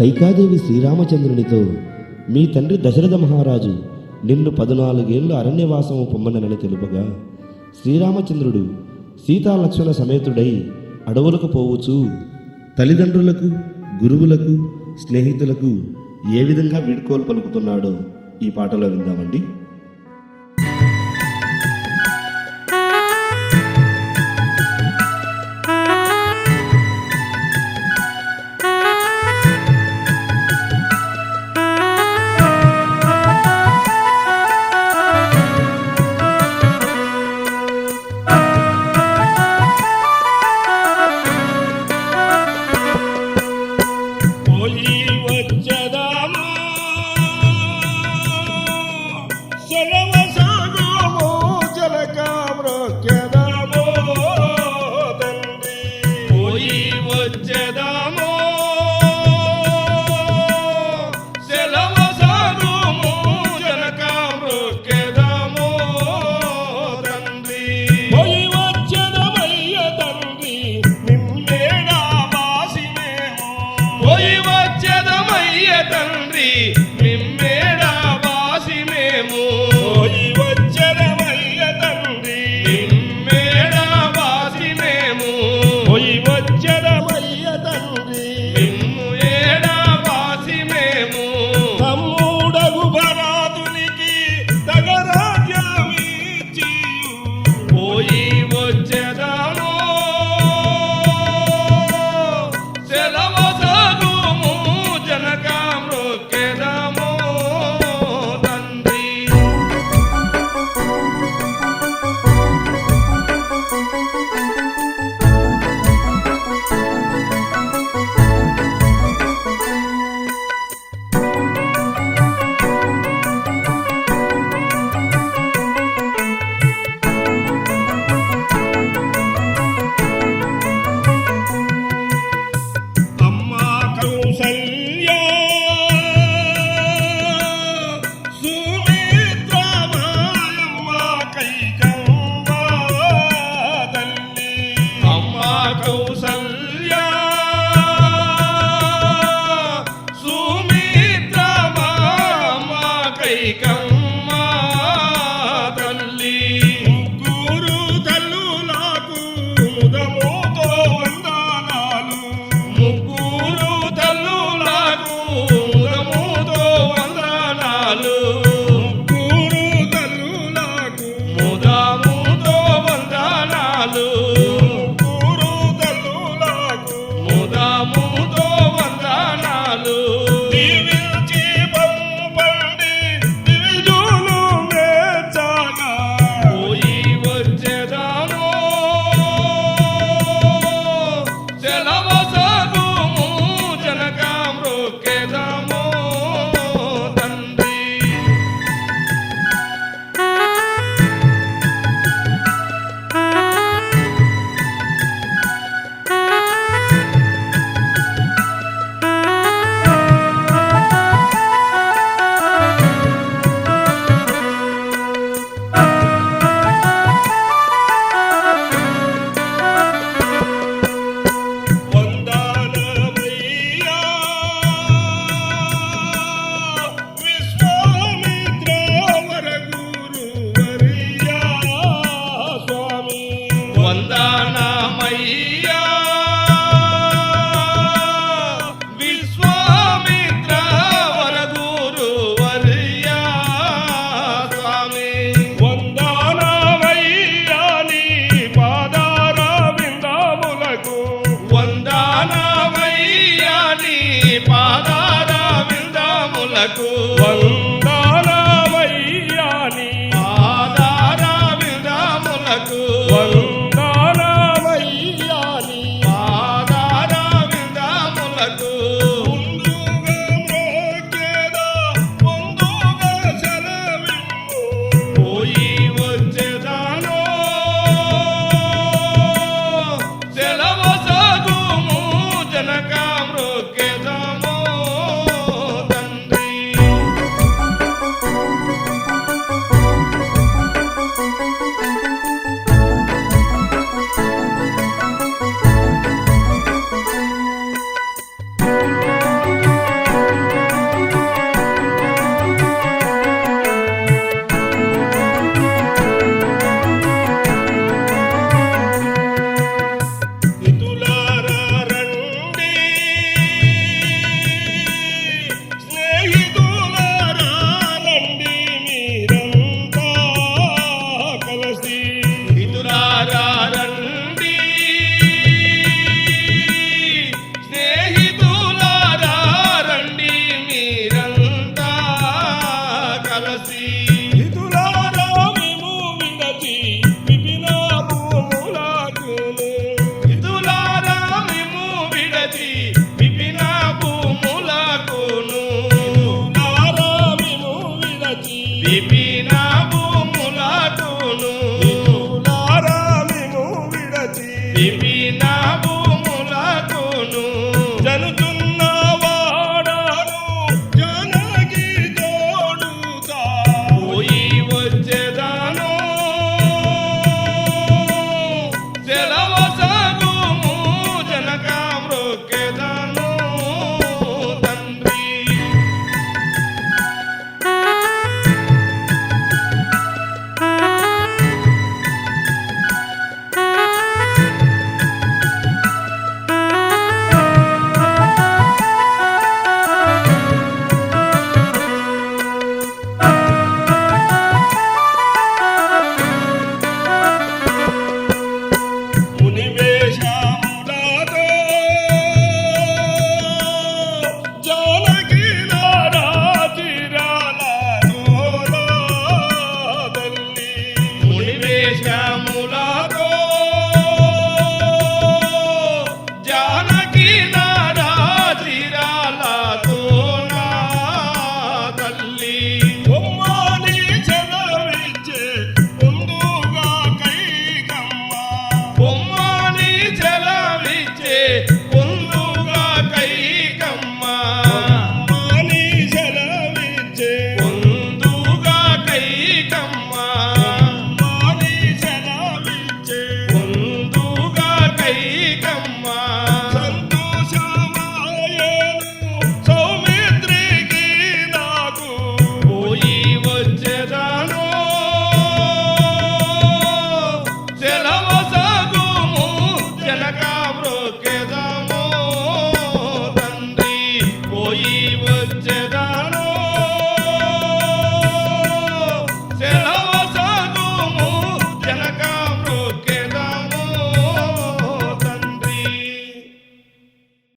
కైకాదేవి శ్రీరామచంద్రునితో మీ తండ్రి దశరథ మహారాజు నిన్ను పద్నాలుగేళ్ళు అరణ్యవాసము పొమ్మనని తెలుపగా శ్రీరామచంద్రుడు సీతాలక్ష్మణ సమేతుడై అడవులకు పోవచ్చు తల్లిదండ్రులకు గురువులకు స్నేహితులకు ఏ విధంగా వీడ్కోలు పలుకుతున్నాడో ఈ పాటలో విందామండి.